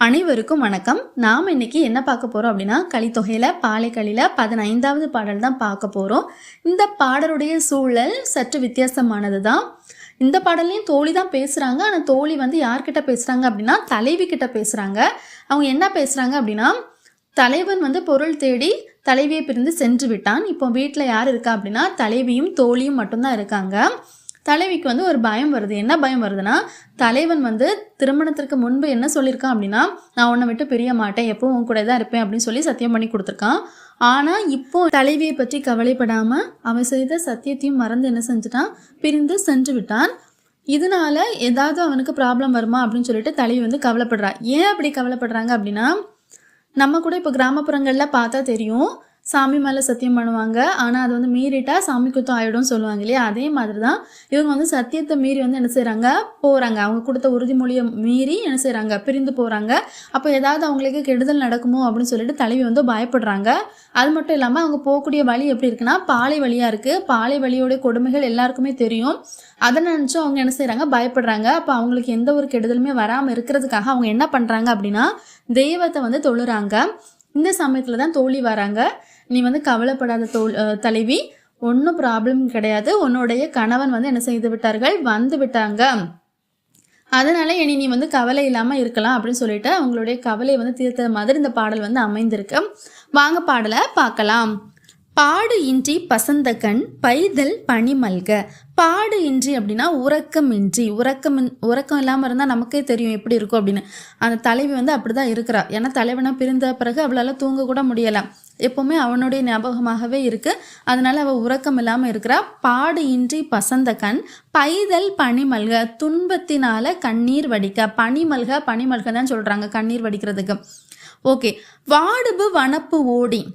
அனைவருக்கும் வணக்கம். நாம் இன்னைக்கு என்ன பார்க்க போகிறோம் அப்படின்னா கலித்தொகையில் பாலைக்களியில் பதினைந்தாவது பாடல் தான் பார்க்க போகிறோம் இந்த பாடலுடைய சூழல் சற்று வித்தியாசமானது தான் இந்த பாடல்லையும் தோழி தான் பேசுகிறாங்க ஆனால் தோழி வந்து யார்கிட்ட பேசுகிறாங்க அப்படின்னா தலைவி கிட்ட பேசுகிறாங்க அவங்க என்ன பேசுகிறாங்க அப்படின்னா தலைவன் வந்து பொருள் தேடி தலைவியை பிரிந்து சென்று விட்டான். இப்போ வீட்டில் யார் இருக்கா அப்படின்னா தலைவியும் தோழியும் மட்டும்தான் இருக்காங்க. தலைவிக்கு வந்து ஒரு பயம் வருது. என்ன பயம் வருதுன்னா தலைவன் வந்து திருமணத்திற்கு முன்பு என்ன சொல்லியிருக்கான் அப்படின்னா நான் உன்னை விட்டு பிரிய மாட்டேன். எப்பவும் உன் கூட தான் இருப்பேன் அப்படின்னு சொல்லி சத்தியம் பண்ணி கொடுத்துருக்கான். ஆனால் இப்போ தலைவியை பற்றி கவலைப்படாமல் அவன் செய்த சத்தியத்தையும் மறந்து என்ன செஞ்சுட்டான்? பிரிந்து சென்று விட்டான். இதனால ஏதாவது அவனுக்கு ப்ராப்ளம் வருமா அப்படின்னு சொல்லிட்டு தலைவி வந்து கவலைப்படுறா. ஏன் அப்படி கவலைப்படுறாங்க அப்படின்னா நம்ம கூட இப்போ கிராமப்புறங்களில் பார்த்தா தெரியும் சாமி மேலே சத்தியம் பண்ணுவாங்க. ஆனால் அது வந்து மீறிட்டால் சாமி குத்தம் ஆகிடும் சொல்லுவாங்க இல்லையா அதே மாதிரி தான் இவங்க வந்து சத்தியத்தை மீறி வந்து என்ன செய்கிறாங்க போகிறாங்க அவங்க கொடுத்த உறுதிமொழியை மீறி என்ன செய்கிறாங்க பிரிந்து போகிறாங்க அப்போ ஏதாவது அவங்களுக்கு கெடுதல் நடக்குமோ அப்படின்னு சொல்லிட்டு தலைவி வந்து பயப்படுறாங்க. அது மட்டும் இல்லாமல் அவங்க போகக்கூடிய வழி எப்படி இருக்குன்னா பாலை வழியாக இருக்குது பாலை வழியோடைய கொடுமைகள் எல்லாருக்குமே தெரியும். அதை நினச்சி அவங்க என்ன செய்கிறாங்க பயப்படுறாங்க. அப்போ அவங்களுக்கு எந்த ஒரு கெடுதலுமே வராமல் இருக்கிறதுக்காக அவங்க என்ன பண்ணுறாங்க அப்படின்னா தெய்வத்தை வந்து தொழுறாங்க. இந்த சமயத்தில் தான் தோழி வராங்க. நீ வந்து கவலைப்படாத தோல் தலைவி. ஒன்றும் ப்ராப்ளம் கிடையாது. உன்னுடைய கணவன் வந்து என்ன செய்து விட்டார்கள்? வந்து விட்டாங்க. அதனால இனி நீ வந்து கவலை இல்லாமல் இருக்கலாம் அப்படின்னு சொல்லிட்டு அவங்களுடைய கவலையை வந்து தீர்த்த மாதிரி இந்த பாடல் வந்து அமைந்திருக்கு. வாங்க பாடலை பார்க்கலாம். பாடு இன்றி பசந்த கண் பைதல் பனிமல்க. பாடு இன்றி அப்படின்னா உறக்கம் இன்றி. உறக்கம் உறக்கம் இல்லாமல் இருந்தால் நமக்கே தெரியும் எப்படி இருக்கும் அப்படின்னு. அந்த தலைவி வந்து அப்படி தான் இருக்கிறா. ஏன்னா தலைவனை பிரிந்த பிறகு அவளால் தூங்க கூட முடியலை. எப்போவுமே அவனுடைய ஞாபகமாகவே இருக்கு. அதனால அவள் உறக்கம் இல்லாமல் இருக்கிறா. பாடு இன்றி பசந்த கண் பைதல் பனிமல்க. துன்பத்தினால கண்ணீர் வடிக்க. பனிமல்க பனிமல்க தான் சொல்கிறாங்க கண்ணீர் வடிக்கிறதுக்கு. ஓகே. வாடுபு வனப்பு ஓடி.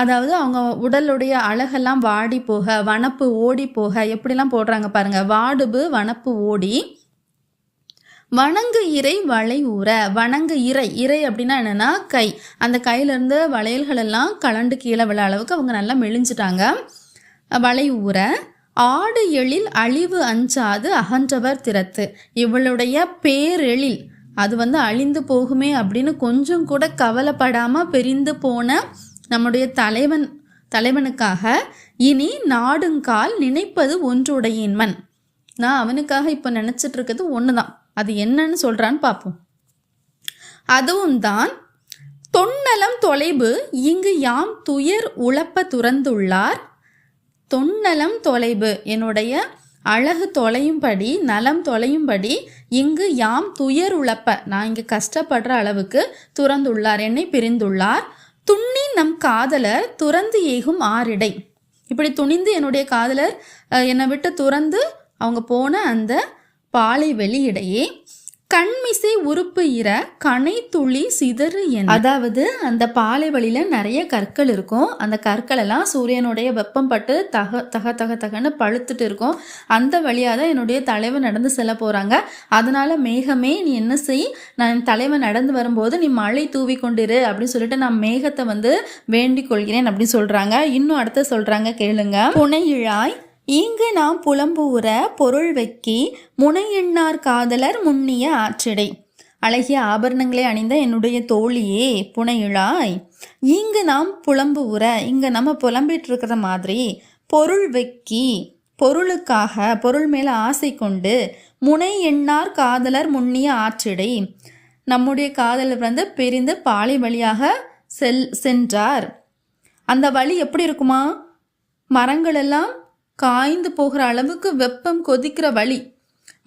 அதாவது அவங்க உடலுடைய அழகெல்லாம் வாடி போக வனப்பு ஓடி போக எப்படிலாம் போடுறாங்க பாருங்க. வாடுபு வனப்பு ஓடி. வணங்கு இறை வளை ஊற. வணங்கு இறை. இறை அப்படின்னா என்னென்னா கை. அந்த கையில இருந்து வளையல்கள் எல்லாம் கலண்டு கீழே விழ அளவுக்கு அவங்க நல்லா மெலிஞ்சிட்டாங்க. வளை ஊற. ஆடு எழில் அழிவு அஞ்சாது அகன்றவர் திறத்து. இவளுடைய பேரெழில். அது வந்து அழிந்து போகுமே அப்படின்னு கொஞ்சம் கூட கவலைப்படாமல் பிரிந்து போன நம்முடைய தலைவன் தலைவனுக்காக இனி நாடுங்கால் நினைப்பது ஒன்றுடையின்மன் நான் அவனுக்காக இப்போ நினச்சிட்டு இருக்கிறது ஒன்று தான் அது என்னன்னு சொல்கிறான்னு பார்ப்போம் அதுவும் தான் தொன்னலம் தொலைவு இங்கு யாம் துயர் உழப்ப துறந்துள்ளார். தொன்னலம் தொலைவு என்னுடைய அழகு தொலையும்படி நலம் தொலையும்படி இங்கு யாம் துயர் உழப்ப நான் இங்கு கஷ்டப்படுற அளவுக்கு துறந்துள்ளார் என்னை பிரிந்துள்ளார். துண்ணி நம் காதலர் துறந்து ஏகும் ஆரிடை. இப்படி துணிந்து என்னுடைய காதலர் என்னை விட்டு துறந்து அவங்க போன அந்த பாலை வெளியிடையே கண்மிசை உறுப்பு இர கனை துளி சிதறு என. அதாவது அந்த பாலை வழியில நிறைய கற்கள் இருக்கும். அந்த கற்கள் எல்லாம் சூரியனுடைய வெப்பம் பட்டு தக தக தக தகன்னு பழுத்துட்டு இருக்கும். அந்த வழியாக தான் என்னுடைய தலைவன் நடந்து செல்ல போறாங்க. அதனால மேகமே நீ என்ன செய்? நான் என் தலைவன் நடந்து வரும்போது நீ மழை தூவி கொண்டிரு அப்படின்னு சொல்லிட்டு நான் மேகத்தை வந்து வேண்டிக் கொள்கிறேன் அப்படின்னு சொல்றாங்க. இன்னும் அடுத்த சொல்றாங்க கேளுங்க. புனையிழாய் இங்கு நாம் புலம்புற பொருள் வைக்கி முனையெண்ணார் காதலர் முன்னிய ஆற்றிடை. அழகிய ஆபரணங்களை அணிந்த என்னுடைய தோழியே புனையிழாய் இங்கு நாம் புலம்பு உற இங்கே நம்ம புலம்பிட்டு இருக்கிற மாதிரி பொருள் வைக்கி பொருளுக்காக பொருள் மேலே ஆசை கொண்டு முனை எண்ணார் காதலர் முன்னிய ஆற்றிடை. நம்முடைய காதலர் வந்து பிரிந்து பாலை வழியாக செல் சென்றார். அந்த வழி எப்படி இருக்குமா? மரங்கள் எல்லாம் காய்ந்து போகிற அளவுக்கு வெப்பம் கொதிக்கிற வழி.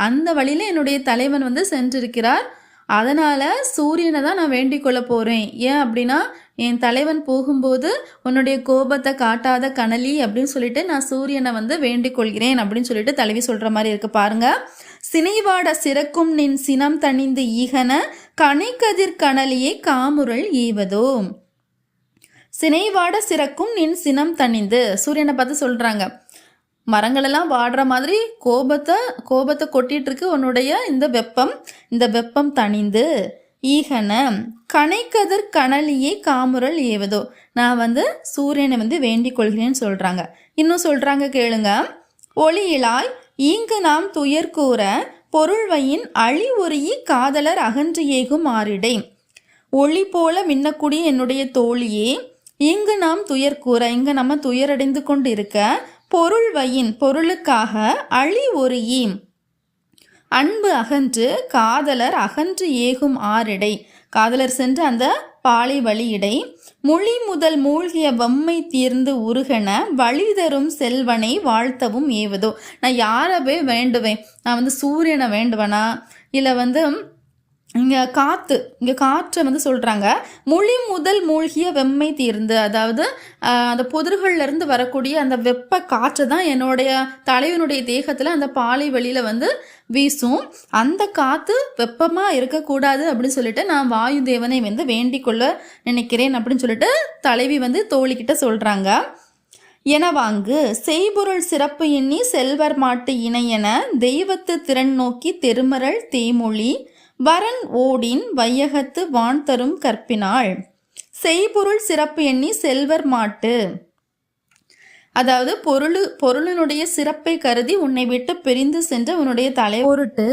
அந்த வழியில் என்னுடைய தலைவன் வந்து சென்றிருக்கிறார். அதனால் சூரியனை தான் நான் வேண்டிக் கொள்ள போகிறேன் ஏன் அப்படின்னா என் தலைவன் போகும்போது உன்னுடைய கோபத்தை காட்டாத கனலி அப்படின்னு சொல்லிட்டு நான் சூரியனை வந்து வேண்டிக் கொள்கிறேன் அப்படின்னு சொல்லிட்டு தலைவி சொல்கிற மாதிரி இருக்குது பாருங்கள் சினைவாட சிறக்கும் நின் சினம் தணிந்து ஈகன கனைக்கதிர் கனலியை காமுரல் ஈவதோ. சினைவாட சிறக்கும் நின் சினம் தணிந்து. சூரியனை பார்த்து சொல்கிறாங்க மரங்களெல்லாம் வாடுற மாதிரி கோபத்தை கோபத்தை கொட்டிட்டு இருக்கு உன்னுடைய இந்த வெப்பம். இந்த வெப்பம் தணிந்து ஈகன கனைக்கதிர் கணலியை காமுரல் ஏவதோ. நான் வந்து சூரியனை வந்து வேண்டிக் கொள்கிறேன்னு சொல்றாங்க. இன்னும் சொல்றாங்க கேளுங்க. ஒளியிலாய் ஈங்கு நாம் துயர் கூற பொருள்வையின் அழி ஒருயி காதலர் அகன்று ஏகும் ஆறிடை ஒளி போல மின்னக்கூடிய என்னுடைய தோழியே இங்கு நாம் துயர் கூற இங்கு நம்ம துயரடைந்து கொண்டு இருக்க பொருள் வையின் பொருளுக்காக அழி ஒரு ஈம் அன்பு அகன்று காதலர் அகன்று ஏகும் ஆறிடை காதலர் சென்று அந்த பாலை வழியிடை மொழி முதல் மூழ்கிய வம்மை தீர்ந்து உருகன வழி தரும் செல்வனை வாழ்த்தவும் ஏவதோ. நான் யாரவே வேண்டுவேன்? நான் வந்து சூரியனை வேண்டுவனா? இல்லை வந்து இங்கே காற்று இங்கே காற்றை வந்து சொல்கிறாங்க மொழி முதல் மூழ்கிய வெம்மை தீர்ந்து அதாவது அந்த புதர்கள்லேருந்து வரக்கூடிய அந்த வெப்ப காற்று தான் என்னுடைய தலைவனுடைய தேகத்தில் அந்த பாலை வெளியில் வந்து வீசும். அந்த காற்று வெப்பமாக இருக்கக்கூடாது அப்படின்னு சொல்லிட்டு நான் வாயு தேவனை வந்து வேண்டிக் கொள்ள நினைக்கிறேன் அப்படின்னு சொல்லிட்டு தலைவி வந்து தோழிக்கிட்ட சொல்கிறாங்க எனவாங்கு செய்பொருள் சிறப்பு எண்ணி செல்வர் மாட்டு இணையென தெய்வத்து திறன் நோக்கி தெருமரல் தேமொழி வரன் ஓடின் வையகத்து வான் தரும் கற்பினாள். செய்பொருள் சிறப்பு எண்ணி செல்வர் மாட்டு. அதாவது பொருள் பொருளினுடைய சிறப்பை கருதி உன்னை விட்டு பிரிந்து சென்ற உன்னுடைய தலை பொருட்டு.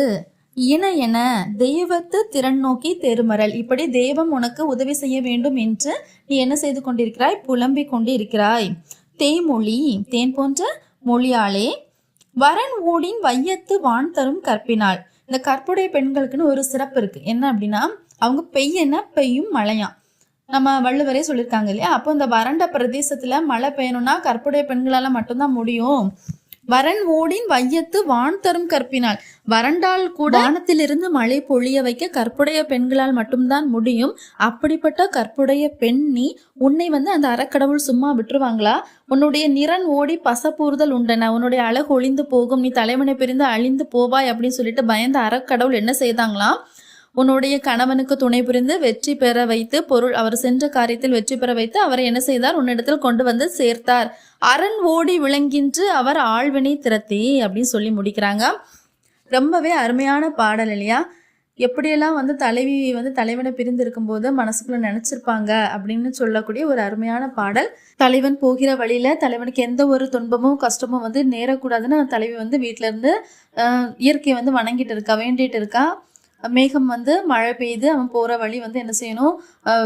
இன என தெய்வத்து திறன் நோக்கி தெருமரல் இப்படி தெய்வம் உனக்கு உதவி செய்ய வேண்டும் என்று நீ என்ன செய்து கொண்டிருக்கிறாய்? புலம்பிக் கொண்டு இருக்கிறாய் தேமொழி தேன் போன்ற மொழியாலே. வரன் ஊடின் வையத்து வான் தரும் கற்பினாள். இந்த கற்புடைய பெண்களுக்குன்னு ஒரு சிறப்பு இருக்குது என்ன அப்படின்னா அவங்க பெய்யன்னா பெய்யும் மழையாம் நம்ம வள்ளுவரே சொல்லியிருக்காங்க இல்லையா? அப்போ இந்த வறண்ட பிரதேசத்தில் மழை பெய்யணும்னா கற்புடைய பெண்களால் மட்டும்தான் முடியும். வரன் ஓடின் வையத்து வான் தரும் கற்பினால் வறண்டால் கூட வானத்திலிருந்து மழை பொழிய வைக்க கற்புடைய பெண்களால் மட்டும்தான் முடியும். அப்படிப்பட்ட கற்புடைய பெண் நீ உன்னை வந்து அந்த அறக்கடவுள் சும்மா விட்டுருவாங்களா? உன்னுடைய நிறன் ஓடி பசப்பூறுதல் உண்டன. உன்னுடைய அழகு ஒளிந்து போகும். நீ தலைவனை பிரிந்து அழிந்து போவாய் அப்படின்னு சொல்லிட்டு பயந்த அறக்கடவுள் என்ன செய்தாங்களாம்? உன்னுடைய கணவனுக்கு துணை புரிந்து வெற்றி பெற வைத்து பொருள் அவர் சென்ற காரியத்தில் வெற்றி பெற வைத்து அவரை என்ன செய்தார்? உன்னிடத்தில் கொண்டு வந்து சேர்த்தார். அரண் ஓடி விளங்கின்று அவர் ஆழ்வினை திறத்தி அப்படின்னு சொல்லி முடிக்கிறாங்க. ரொம்பவே அருமையான பாடல் இல்லையா? எப்படியெல்லாம் வந்து தலைவி வந்து தலைவனை பிரிந்து இருக்கும்போது மனசுக்குள்ள நினைச்சிருப்பாங்க அப்படின்னு சொல்லக்கூடிய ஒரு அருமையான பாடல். தலைவன் போகிற வழியில தலைவனுக்கு எந்த ஒரு துன்பமும் கஷ்டமும் வந்து நேரக்கூடாதுன்னு தலைவி வந்து வீட்ல இருந்து இயற்கை இயற்கையை வந்து வணங்கிட்டு இருக்கா வேண்டிட்டு இருக்கா? மேகம் வந்து மழை பெய்து அவன் போகிற வழி வந்து என்ன செய்யணும்?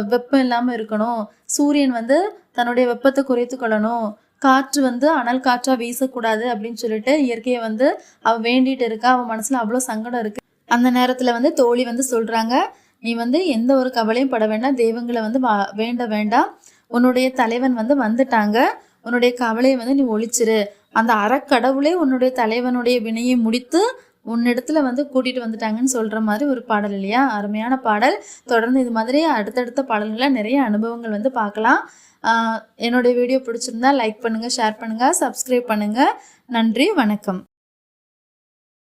வெப்பம் இல்லாமல் இருக்கணும். சூரியன் வந்து தன்னுடைய வெப்பத்தை குறைத்து கொள்ளணும். காற்று வந்து அனல் காற்றாக வீசக்கூடாது அப்படின்னு சொல்லிட்டு இயற்கையை வந்து அவன் வேண்டிட்டு இருக்கா. அவன் மனசில் அவ்வளோ சங்கடம் இருக்குது அந்த நேரத்தில் வந்து தோழி வந்து சொல்கிறாங்க நீ வந்து எந்த ஒரு கவலையும் பட வேண்டாம். தெய்வங்களை வந்து வா- வேண்ட வேண்டாம். உன்னுடைய தலைவன் வந்து வந்துட்டாங்க. உன்னுடைய கவலையை வந்து நீ ஒழிச்சிரு. அந்த அறக்கடவுளே உன்னுடைய தலைவனுடைய வினையை முடித்து உன்னிடத்துல வந்து கூட்டிட்டு வந்துட்டாங்கன்னு சொல்ற மாதிரி ஒரு பாடல் இல்லையா? அருமையான பாடல். தொடர்ந்து இது மாதிரி அடுத்தடுத்த பாடல்களை நிறைய அனுபவங்கள் வந்து பார்க்கலாம். என்னுடைய வீடியோ பிடிச்சிருந்தா லைக் பண்ணுங்க ஷேர் பண்ணுங்க சப்ஸ்கிரைப் பண்ணுங்க. நன்றி வணக்கம்.